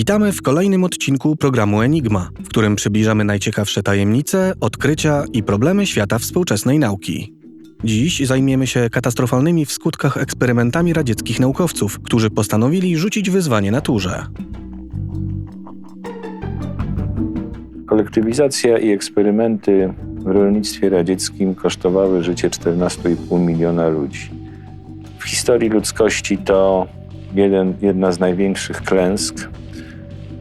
Witamy w kolejnym odcinku programu Enigma, w którym przybliżamy najciekawsze tajemnice, odkrycia i problemy świata współczesnej nauki. Dziś zajmiemy się katastrofalnymi w skutkach eksperymentami radzieckich naukowców, którzy postanowili rzucić wyzwanie naturze. Kolektywizacja i eksperymenty w rolnictwie radzieckim kosztowały życie 14,5 miliona ludzi. W historii ludzkości to jeden, jedna z największych klęsk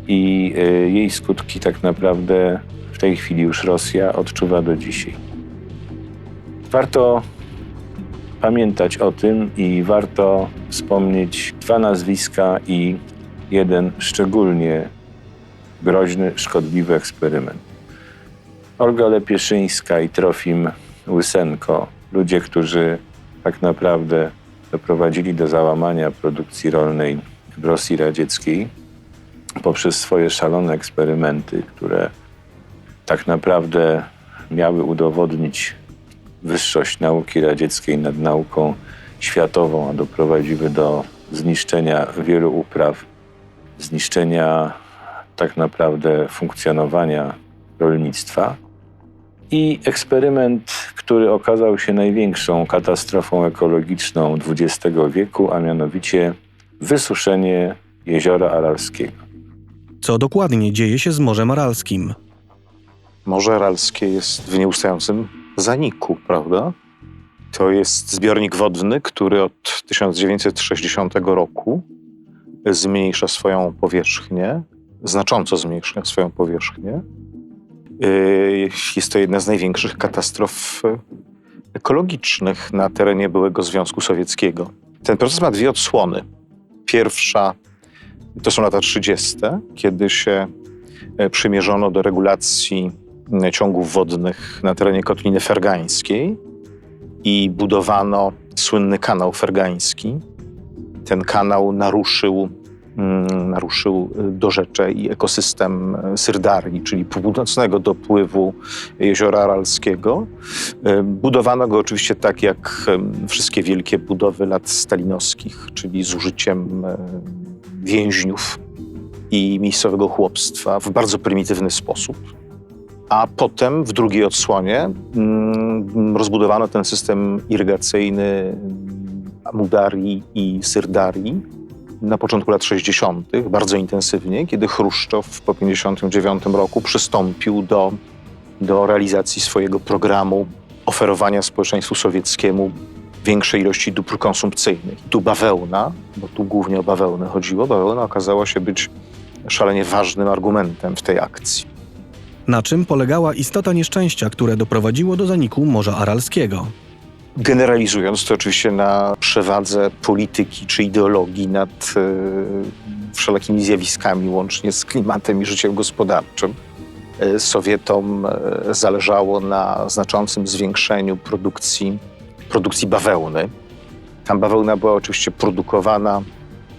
i y, jej skutki tak naprawdę w tej chwili już Rosja odczuwa do dzisiaj. Warto pamiętać o tym i warto wspomnieć dwa nazwiska i jeden szczególnie groźny, szkodliwy eksperyment. Olga Lepieszyńska i Trofim Łysenko, ludzie, którzy tak naprawdę doprowadzili do załamania produkcji rolnej w Rosji Radzieckiej poprzez swoje szalone eksperymenty, które tak naprawdę miały udowodnić wyższość nauki radzieckiej nad nauką światową, a doprowadziły do zniszczenia wielu upraw, zniszczenia tak naprawdę funkcjonowania rolnictwa. I eksperyment, który okazał się największą katastrofą ekologiczną XX wieku, a mianowicie wysuszenie jeziora Aralskiego. Co dokładnie dzieje się z Morzem Aralskim? Morze Aralskie jest w nieustającym zaniku, prawda? To jest zbiornik wodny, który od 1960 roku zmniejsza swoją powierzchnię, znacząco zmniejsza swoją powierzchnię. Yy, Jest to jedna z największych katastrof ekologicznych na terenie byłego Związku Sowieckiego. Ten proces ma dwie odsłony. Pierwsza to są lata 30., kiedy się e, przymierzono do regulacji ciągów wodnych na terenie Kotliny Fergańskiej i budowano słynny kanał fergański. Ten kanał naruszył, mm, naruszył e, dorzecze i ekosystem e, Syrdarii, czyli północnego dopływu jeziora Aralskiego. Budowano go oczywiście tak jak wszystkie wielkie budowy lat stalinowskich, czyli z użyciem więźniów i miejscowego chłopstwa w bardzo prymitywny sposób. A potem w drugiej odsłonie mm, rozbudowano ten system irygacyjny Amudarii i Syrdarii na początku lat 60. bardzo intensywnie, kiedy Chruszczow po 1959 roku przystąpił do, do realizacji swojego programu oferowania społeczeństwu sowieckiemu większej ilości dóbr konsumpcyjnych. Tu bawełna, bo tu głównie o bawełnę chodziło, bawełna okazała się być szalenie ważnym argumentem w tej akcji. Na czym polegała istota nieszczęścia, które doprowadziło do zaniku Morza Aralskiego? Generalizując, to oczywiście na przewadze polityki czy ideologii nad e, wszelakimi zjawiskami, łącznie z klimatem i życiem gospodarczym. E, Sowietom e, zależało na znaczącym zwiększeniu produkcji, produkcji bawełny. Tam bawełna była oczywiście produkowana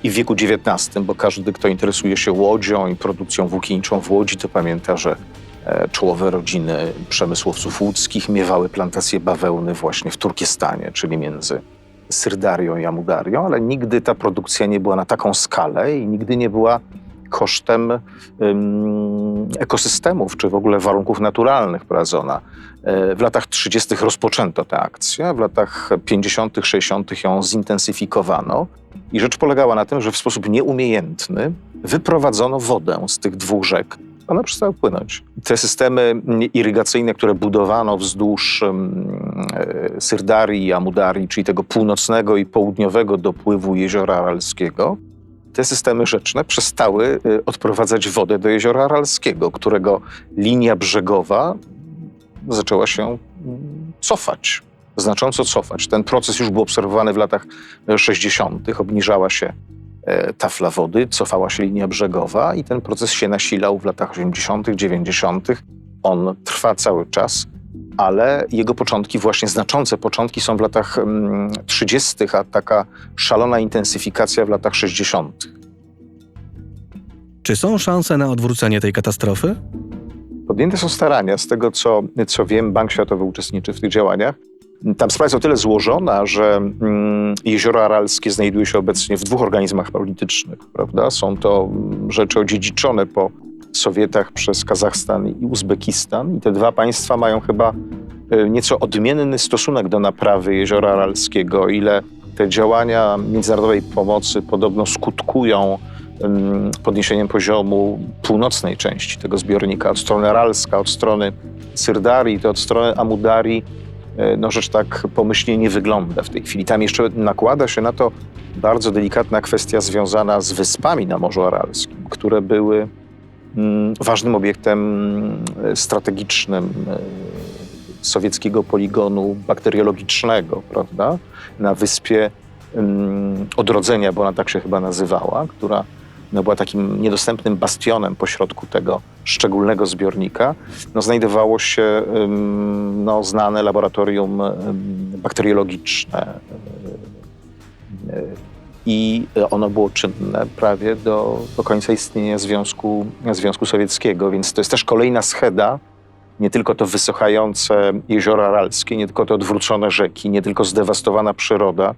i w wieku XIX, bo każdy, kto interesuje się łodzią i produkcją włókienniczą w Łodzi, to pamięta, że e, czołowe rodziny przemysłowców łódzkich miewały plantacje bawełny właśnie w Turkestanie, czyli między Syrdarią i Amudarią, ale nigdy ta produkcja nie była na taką skalę i nigdy nie była kosztem ekosystemów, czy w ogóle warunków naturalnych prowadzona. E, W latach 30. rozpoczęto tę akcję, w latach 50., 60. ją zintensyfikowano. I rzecz polegała na tym, że w sposób nieumiejętny wyprowadzono wodę z tych dwóch rzek. One przestały płynąć. Te systemy irygacyjne, które budowano wzdłuż e, Syrdarii i Amudarii, czyli tego północnego i południowego dopływu jeziora Aralskiego, te systemy rzeczne przestały y, odprowadzać wodę do jeziora Aralskiego, którego linia brzegowa zaczęła się mm, cofać, znacząco cofać. Ten proces już był obserwowany w latach e, 60., obniżała się e, tafla wody, cofała się linia brzegowa i ten proces się nasilał w latach 80., 90. On trwa cały czas, ale jego początki, właśnie znaczące początki są w latach mm, 30., a taka szalona intensyfikacja w latach 60. Czy są szanse na odwrócenie tej katastrofy? Podjęte są starania, z tego co, co wiem, Bank Światowy uczestniczy w tych działaniach. Tam sprawa jest o tyle złożona, że mm, jezioro aralskie znajduje się obecnie w dwóch organizmach politycznych, prawda? Są to mm, rzeczy odziedziczone po Sowietach przez Kazachstan i Uzbekistan. I te dwa państwa mają chyba y, nieco odmienny stosunek do naprawy jeziora aralskiego, ile te działania międzynarodowej pomocy podobno skutkują podniesieniem poziomu północnej części tego zbiornika, od strony aralska, od strony Syrdarii, to od strony Amudarii, y, no rzecz tak pomyślnie nie wygląda w tej chwili. Tam jeszcze nakłada się na to bardzo delikatna kwestia związana z wyspami na Morzu Aralskim, które były ważnym obiektem y, strategicznym y, sowieckiego poligonu bakteriologicznego, prawda? Na wyspie ym, Odrodzenia, bo ona tak się chyba nazywała, która no, była takim niedostępnym bastionem pośrodku tego szczególnego zbiornika, no, znajdowało się no, znane laboratorium bakteriologiczne. I ono było czynne prawie do, do końca istnienia Związku, Związku Sowieckiego, więc to jest też kolejna scheda, nie tylko to wysychające jezioro aralskie, nie tylko te odwrócone rzeki, nie tylko zdewastowana przyroda,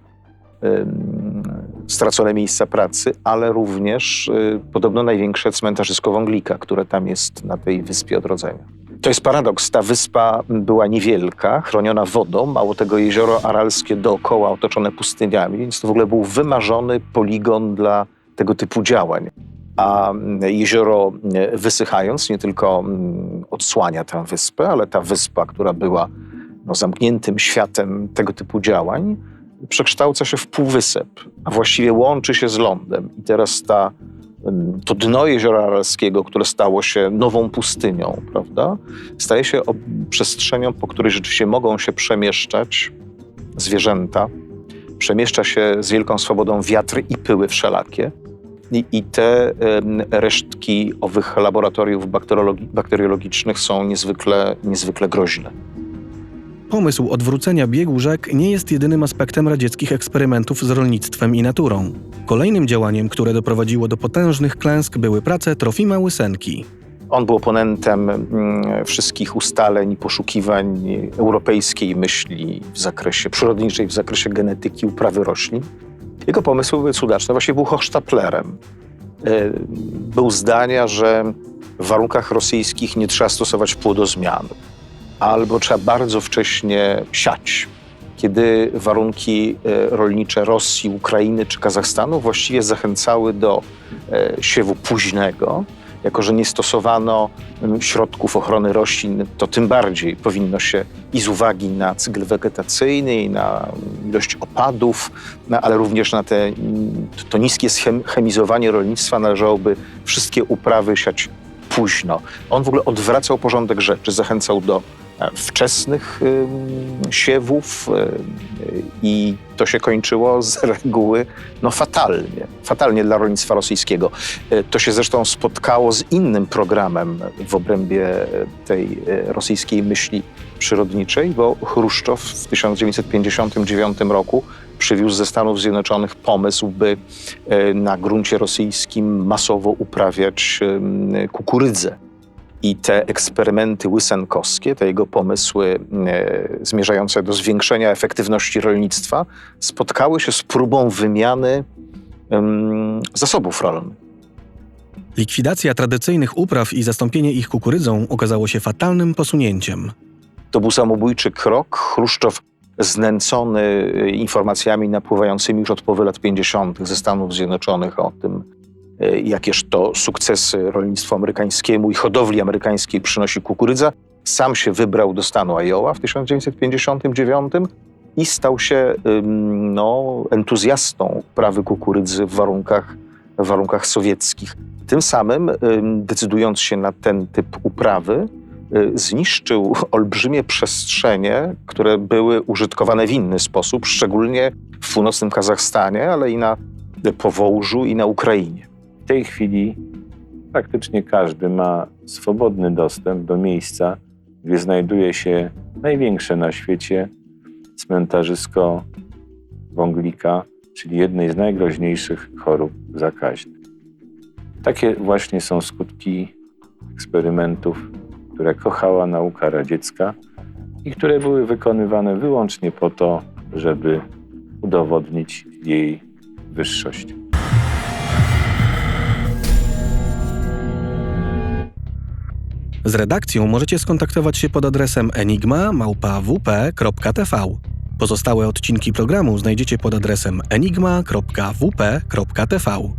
stracone miejsca pracy, ale również y, podobno największe cmentarzysko wąglika, które tam jest na tej wyspie odrodzenia. To jest paradoks. Ta wyspa była niewielka, chroniona wodą, mało tego jezioro aralskie dookoła otoczone pustyniami, więc to w ogóle był wymarzony poligon dla tego typu działań. A mm, jezioro e, wysychając nie tylko mm, odsłania tę wyspę, ale ta wyspa, która była no, zamkniętym światem tego typu działań, przekształca się w półwysep, a właściwie łączy się z lądem. I teraz ta, to dno jeziora aralskiego, które stało się nową pustynią, prawda, staje się przestrzenią, po której rzeczywiście mogą się przemieszczać zwierzęta, przemieszcza się z wielką swobodą wiatry i pyły wszelakie. I, i te resztki owych laboratoriów bakteriologi- bakteriologicznych są niezwykle, niezwykle groźne. Pomysł odwrócenia biegu rzek nie jest jedynym aspektem radzieckich eksperymentów z rolnictwem i naturą. Kolejnym działaniem, które doprowadziło do potężnych klęsk, były prace Trofima Łysenki. On był oponentem mm, wszystkich ustaleń i poszukiwań europejskiej myśli w zakresie przyrodniczej, w zakresie genetyki uprawy roślin. Jego pomysły były cudaczne. Właściwie był hochsztaplerem. E, Był zdania, że w warunkach rosyjskich nie trzeba stosować płodozmian, albo trzeba bardzo wcześnie siać. Kiedy warunki e, rolnicze Rosji, Ukrainy czy Kazachstanu właściwie zachęcały do e, siewu późnego, jako że nie stosowano mm, środków ochrony roślin, to tym bardziej powinno się i z uwagi na cykl wegetacyjny, i na ilość opadów, no, ale również na te, mm, to niskie chemizowanie rolnictwa należałoby wszystkie uprawy siać późno. On w ogóle odwracał porządek rzeczy, zachęcał do wczesnych siewów y, i to się kończyło z reguły no fatalnie, fatalnie dla rolnictwa rosyjskiego. E, To się zresztą spotkało z innym programem w obrębie e, tej rosyjskiej myśli przyrodniczej, bo Chruszczow w 1959 roku przywiózł ze Stanów Zjednoczonych pomysł, by na gruncie rosyjskim masowo uprawiać kukurydzę. I te eksperymenty łysenkowskie, te jego pomysły e, zmierzające do zwiększenia efektywności rolnictwa, spotkały się z próbą wymiany em, zasobów rolnych. Likwidacja tradycyjnych upraw i zastąpienie ich kukurydzą okazało się fatalnym posunięciem. To był samobójczy krok. Chruszczow, znęcony e, informacjami napływającymi już od połowy lat 50. ze Stanów Zjednoczonych o tym, jakież to sukcesy rolnictwu amerykańskiemu i hodowli amerykańskiej przynosi kukurydza, sam się wybrał do stanu Iowa w 1959 i stał się no, entuzjastą prawy kukurydzy w warunkach, w warunkach sowieckich. Tym samym, ym, decydując się na ten typ uprawy, y, zniszczył olbrzymie przestrzenie, które były użytkowane w inny sposób, szczególnie w północnym Kazachstanie, ale i na Powołżu i na Ukrainie. W tej chwili praktycznie każdy ma swobodny dostęp do miejsca, gdzie znajduje się największe na świecie cmentarzysko wąglika, czyli jednej z najgroźniejszych chorób zakaźnych. Takie właśnie są skutki eksperymentów, które kochała nauka radziecka i które były wykonywane wyłącznie po to, żeby udowodnić jej wyższość. Z redakcją możecie skontaktować się pod adresem enigma@wp.tv. Pozostałe odcinki programu znajdziecie pod adresem enigma.wp.tv.